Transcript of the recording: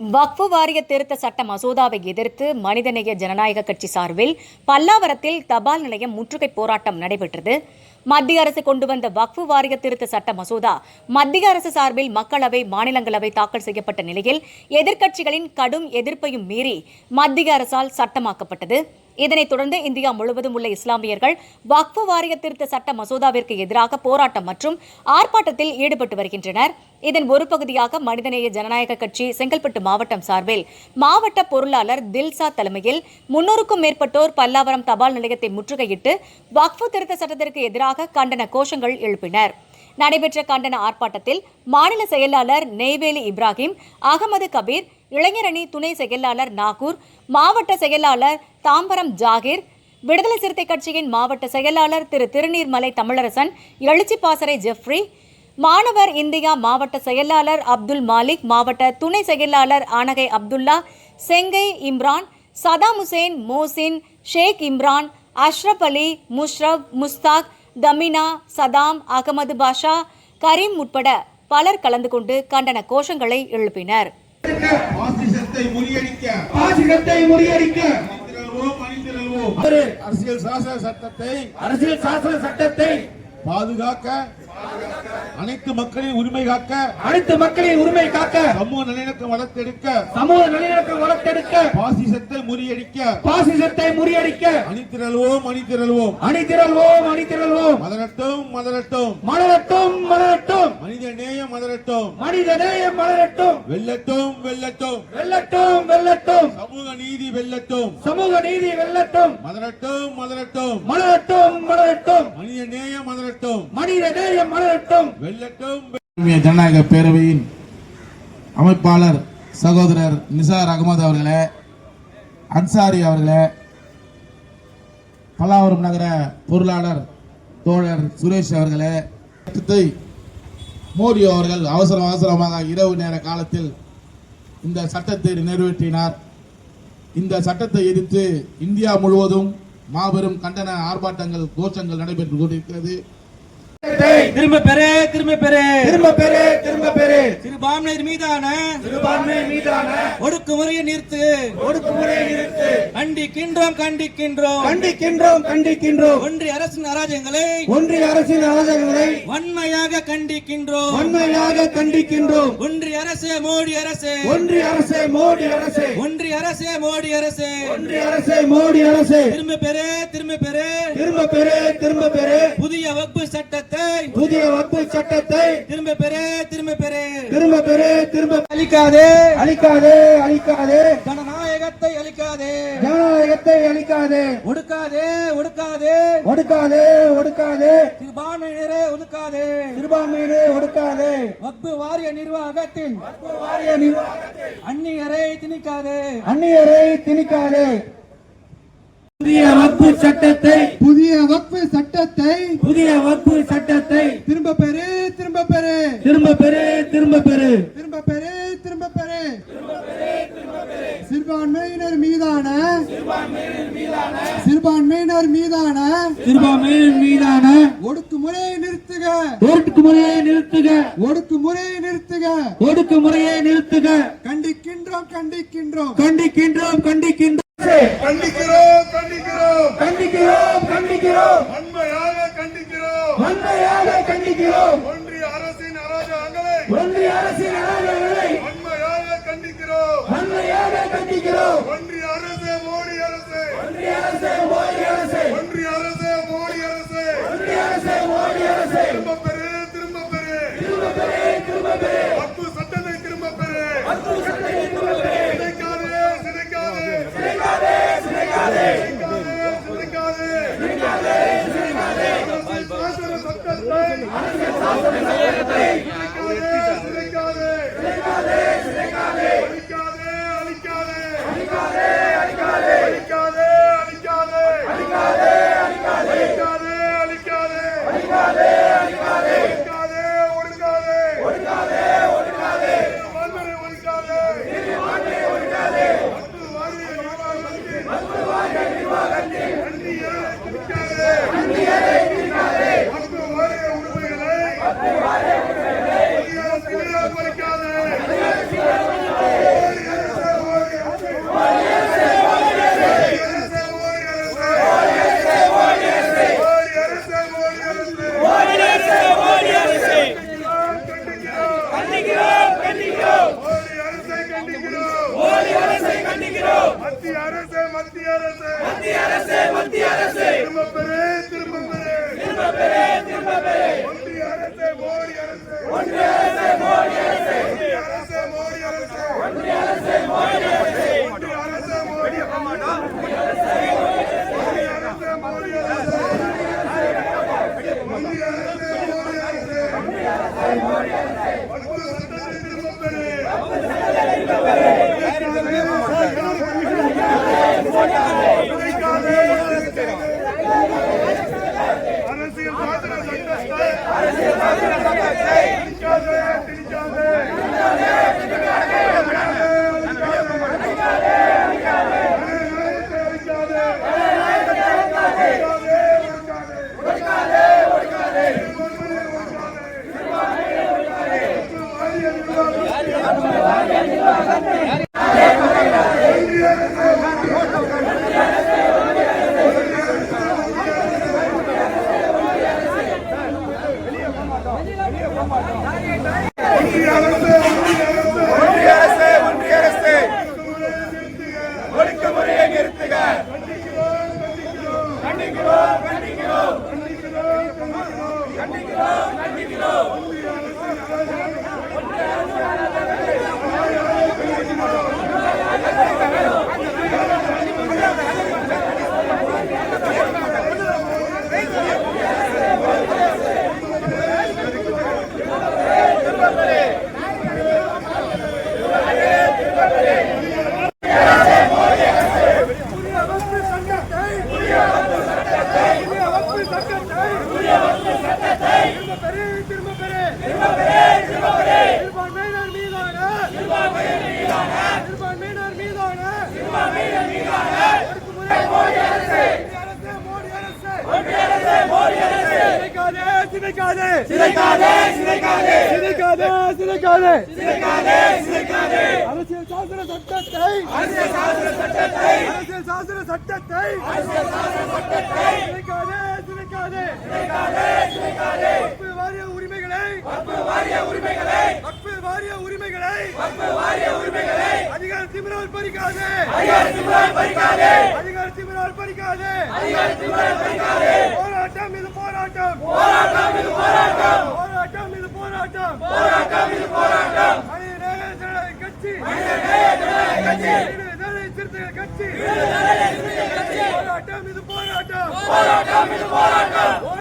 வக்ஃபு வாரிய திருத்த சட்ட மசோதாவை எதிர்த்து மனிதநேய ஜனநாயக கட்சி சார்பில் பல்லாவரத்தில் தபால் நிலையம் முற்றுகை போராட்டம் நடைபெற்றது. மத்திய அரசு கொண்டு வந்த வக்ஃபு வாரிய திருத்த சட்ட மசோதா மத்திய அரசு சார்பில் மக்களவை மாநிலங்களவை தாக்கல் செய்யப்பட்ட நிலையில் எதிர்க்கட்சிகளின் கடும் எதிர்ப்பையும் மீறி மத்திய அரசால் சட்டமாக்கப்பட்டது. இதனைத் தொடர்ந்து இந்தியா முழுவதும் உள்ள இஸ்லாமியர்கள் வக்ஃபு வாரிய திருத்த சட்ட மசோதாவிற்கு எதிராக போராட்டம் மற்றும் ஆர்ப்பாட்டத்தில் ஈடுபட்டு வருகின்றனர். இதன் ஒரு பகுதியாக மனிதநேய ஜனநாயக கட்சி செங்கல்பட்டு மாவட்டம் சார்பில் மாவட்ட பொருளாளர் தில்சா தலைமையில் முன்னூறுக்கும் மேற்பட்டோர் பல்லாவரம் தபால் நிலையத்தை முற்றுகையிட்டு வக்ஃபு திருத்த சட்டத்திற்கு எதிராக கண்டன கோஷங்கள் எழுப்பினர். நடைபெற்ற கண்டன ஆர்ப்பாட்டத்தில் மாநில செயலாளர் நெய்வேலி இப்ராஹிம் அகமது கபீர் இளைஞரணி துணை செயலாளர் நாகூர் மாவட்ட செயலாளர் தாம்பரம் ஜாகிர் விடுதலை சிறுத்தை கட்சியின் மாவட்ட செயலாளர் திரு திருநீர்மலை தமிழரசன் எழுச்சி பாசறை ஜெஃப்ரி மாணவர் இந்தியா மாவட்ட செயலாளர் அப்துல் மாலிக் மாவட்ட துணை செயலாளர் ஆனகை அப்துல்லா செங்கை இம்ரான் சதாம் ஹுசேன் மோசின் ஷேக் இம்ரான் அஷ்ரப் அலி முஷ்ரப் முஸ்தாக் தமினா சதாம் அகமது பாஷா கரீம் உட்பட பலர் கலந்து கொண்டு கண்டன கோஷங்களை எழுப்பினர். பாசிசத்தை முறியடிக்க. பாசிசத்தை முறியடிக்க. அரசியல் சாசன சட்டத்தை அரசியல் சாசன சட்டத்தை பாதுகாக்க அனைத்து மக்களின் உரிமை காக்க அனைத்து மக்களின் உரிமை காக்க சமூக நல்லிணக்கம் வளர்த்தெடுக்க சமூக நல்லிணக்கம் வளர்த்தெடுக்க பாசிசத்தை முறியடிக்க பாசிசத்தை முறியடிக்க அணிதிரள்வோம் அணிதிரள்வோம். அணிதிரள்வோம் அணிதிரள்வோம். மதரட்டும் மதரட்டும் மலரட்டும் மலரட்டும். மனித நேயம் மதரட்டும் மனித நேயம் மலரட்டும். வெல்லட்டும் வெல்லட்டும். வெல்லட்டும் வெல்லட்டும். சமூக நீதி வெல்லட்டும். சமூக நீதி வெல்லட்டும். மதரட்டும் மதரட்டும் மலரட்டும் மலரட்டும். மனித நேயம் மதரட்டும் மனித நேயம் மலரட்டும் வெல்லட்டும் ஜனநாயக பேரவையின் அமைப்பாளர் சகோதரர் நிசார் அகமது அவர்களே அன்சாரி அவர்களே பல்லாவரம் நகர பொருளாளர் தோழர் சுரேஷ் அவர்களே சட்டத்தை மோடி அவர்கள் அவசர அவசரமாக இரவு நேர காலத்தில் இந்த சட்டத்தை நிறைவேற்றினார். இந்த சட்டத்தை எதிர்த்து இந்தியா முழுவதும் மாபெரும் கண்டன ஆர்ப்பாட்டங்கள் கோஷங்கள் நடைபெற்று கொண்டிருக்கிறது. திரும்ப பெறு திரும்ப பெறு திரும்ப பெறு திரும்ப பெறு சிறுபான்மையர் மீதான சிறுபான்மை மீதான ஒடுக்குமுறையை நிறுத்து ஒடுக்குமுறையை கண்டிக்கின்றோம் கண்டிக்கின்றோம். கண்டிக்கின்றோம் கண்டிக்கின்றோம். ஒன்றிய அரசின் அராஜகங்களை ஒன்றிய அரசின் அராஜகங்களை வன்மையாக கண்டிக்கின்றோம். வன்மையாக கண்டிக்கின்றோம். ஒன்றிய அரசு மோடி அரசு. ஒன்றிய அரசே மோடி அரசே. ஒன்றிய அரசு மோடி அரசு. ஒன்றிய அரசே மோடி அரசே. திரும்ப பெறு திரும்ப பெறு. திரும்ப பெறு திரும்ப பெறு. புதிய வகுப்பு சட்டத்தை. புதிய வகுப்பு சட்டத்தை. திரும்ப பெறு திரும்ப பெறு. திரும்ப பெறு திரும்ப அளிக்காதே அழிக்காதே அழிக்காதே. ஜனநாயகத்தை அளிக்காதே ஜனநாயகத்தை அழிக்காதே. ஒடுக்காதே ஒடுக்காதே. ஒடுக்காதே ஒடுக்காதே. சிறுபான்மையினரே ஒதுக்காதே. சிறுபான்மையினே ஒடுக்காதே. வக்பு வாரிய நிர்வாகத்தின் வாரிய நிர்வாகத்தை அந்நியரை திணிக்காதே. அந்நியரை திணிக்காதே. புதிய வகுப்பு சட்டத்தை புதிய வக்ஃபு சட்டத்தை புதிய வகுப்பு சட்டத்தை திரும்ப பெறு திரும்ப பெறு. திரும்ப பெறு திரும்ப பெறு திரும்ப பெறு திரும்ப பெறு சிறுபான்மையினர் மீதான சிறுபான்மையினர் மீதான சிறுபான்மையின் மீதான ஒடுக்குமுறையை நிறுத்துக. ஒடுக்குமுறையை நிறுத்துக. ஒடுக்குமுறையை நிறுத்துக. ஒடுக்குமுறையை நிறுத்துக. கண்டிக்கின்றோம் கண்டிக்கின்றோம். கண்டிக்கின்றோம் கண்டிக்கின்றோம். கண்டிக்கிறோம் கண்டிக்கிறோம். கண்டிக்கிறோம் கண்டிக்கிறோம். வன்மையாக கண்டிக்கிறோம். வன்மையாக கண்டிக்கிறோம். Yeah. சிதைக்காதே சிதைக்காதே சிதைக்காதே சிதைக்காதே சிதைக்காதே சிதைக்காதே சிதைக்காதே அரசியல் சாசன சட்டத்தை அரசியல் சாசன சட்டத்தை அரசியல் சாசன சட்டத்தை அரசியல் சாசன சட்டத்தை சிதைக்காதே சிதைக்காதே வக்பு வாரிய உரிமைகளை. வக்பு வாரிய உரிமைகளை. வக்பு வாரிய உரிமைகளை. வக்பு வாரிய உரிமைகளை. அதிகார திமிரால் பறிக்காதே. அதிகார திமிரால் பறிக்காதே. அதிகார திமிரால் பறிக்காதே. அதிகார திமிரால் பறிக்காதே. போராட்டம் இது போராட்டம். போராட்டம் இது போராட்டம். போராட்டம் இது போராட்டம். போராட்டம் போராட்டம். கட்சி விடுதலை சிறுத்தைகள் கட்சி போராட்டம் இது போராட்டம் போராட்டம் இது போராட்டம்